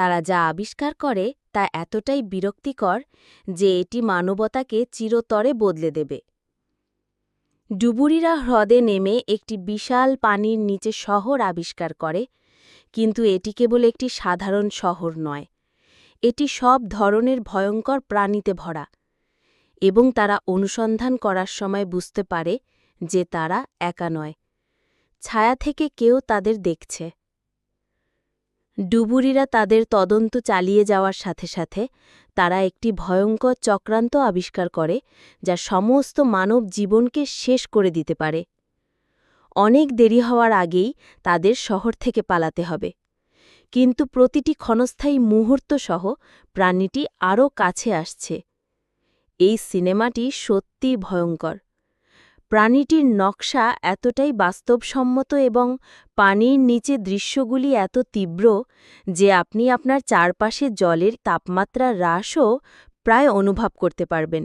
তারা যা আবিষ্কার করে তা এতটাই বিরক্তিকর যে এটি মানবতাকে চিরতরে বদলে দেবে। ডুবুরিরা হ্রদে নেমে একটি বিশাল পানির নিচে শহর আবিষ্কার করে, কিন্তু এটি কেবল একটি সাধারণ শহর নয়। এটি সব ধরনের ভয়ঙ্কর প্রাণীতে ভরা এবং তারা অনুসন্ধান করার সময় বুঝতে পারে যে তারা একা নয়। ছায়া থেকে কেউ তাদের দেখছে। ডুবুরিরা তাদের তদন্ত চালিয়ে যাওয়ার সাথে সাথে তারা একটি ভয়ঙ্কর চক্রান্ত আবিষ্কার করে, যা সমস্ত মানব জীবনকে শেষ করে দিতে পারে। অনেক দেরি হওয়ার আগেই তাদের শহর থেকে পালাতে হবে। কিন্তু প্রতিটি ক্ষণস্থায়ী মুহূর্ত সহ প্রাণীটি আরও কাছে আসছে। এই সিনেমাটি সত্যিই ভয়ঙ্কর। প্রাণীটির নকশা এতটাই বাস্তবসম্মত এবং পানির নিচে দৃশ্যগুলি এত তীব্র যে আপনি আপনার চারপাশে জলের তাপমাত্রা হ্রাসও প্রায় অনুভব করতে পারবেন।